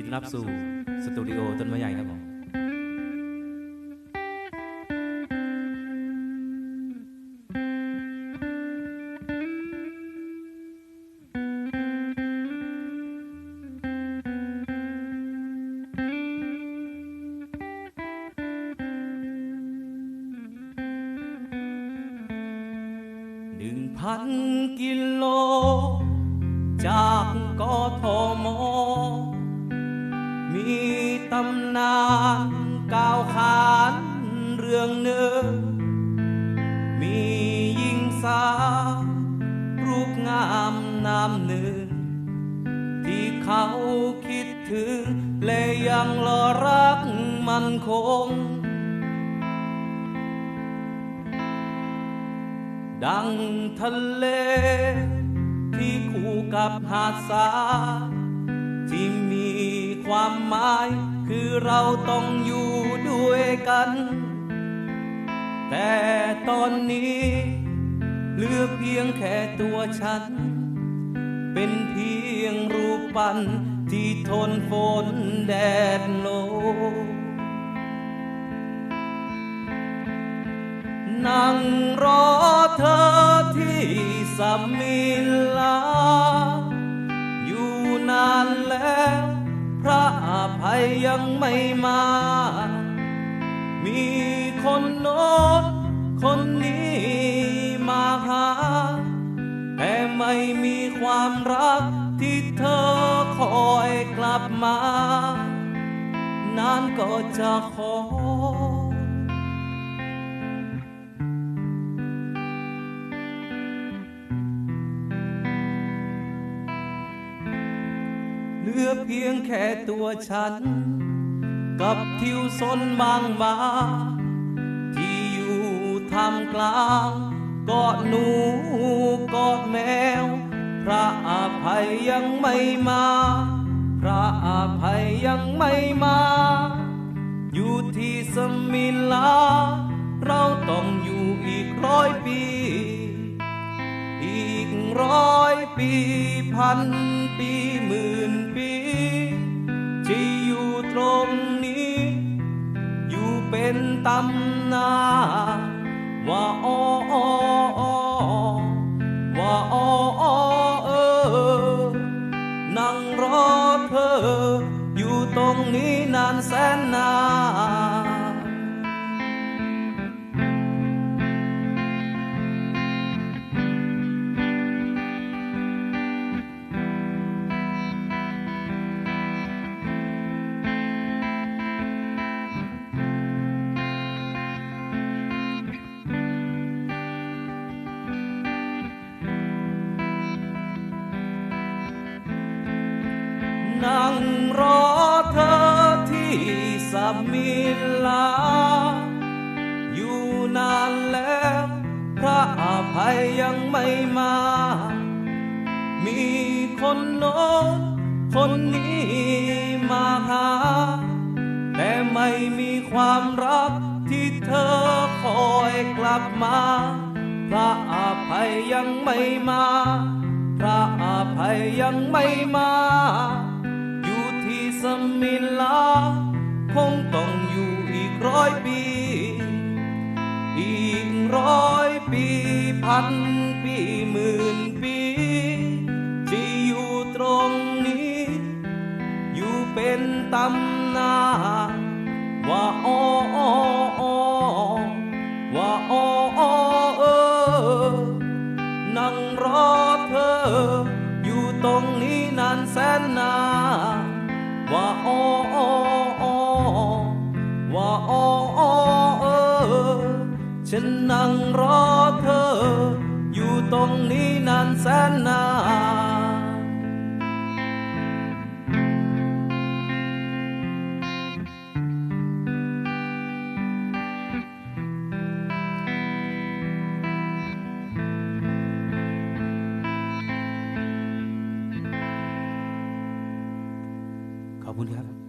ดีต้อนรับสู่สตูดิโอต้นไม้ใหญ่ครับผมหนึ่งพันกิโล จากกทมมี ตำนานกล่าวขานเรื่องเนื้อมีหญิงสาวรูปงามนามหนึ่งที่เขาคิดถึง และยังรอรักมันคง ดังทะเล ที่คู่กับหาดทรายที่มีความหมาย เราต้องอยู่ด้วยกัน แต่ตอนนี้เหลือเพียงแค่ตัวฉัน เป็นเพียงรูปปั้นที่ทนฝนแดดลมนั่งรอเธอที่สมิล ยังไม่มา มีคนโน้นคนนี้มาหา แต่ไม่มีความรักที่เธอคอยกลับมา นานก็จะขอ ลือเพียงแค่ตัวฉัน กับทิวสนบางบาที่อยู่ท่ามกลางกอดหนูกอดแมว พระอภัยยังไม่มา พระอภัยยังไม่มา อยู่ที่สมิลา เราต้องอยู่อีกร้อยปี อีกร้อยปีพันปีหมื่น เป็นตำนานว่าอ้อ นั่งรอเธอที่สมิลา อยู่นานแล้ว พระอภัยยังไม่มา มีคนโน้นคนนี้มาหา แต่ไม่มีความรักที่เธอคอยกลับมา พระอภัยยังไม่มา พระอภัยยังไม่มา สมิลา คงต้องอยู่อีกร้อยปี อีกร้อยปีพันปีหมื่นปี ที่อยู่ตรงนี้ อยู่เป็นตำนานว่าอ้ออ้ออ้อว่าอ้อเออนั่งรอเธอ อยู่ตรงนี้นานแสนนาน ว่าอ้ออ้อว่าอ้ออ้อเออฉันนั่งรอเธอ อยู่ตรงนี้นานแสนนาน a mulher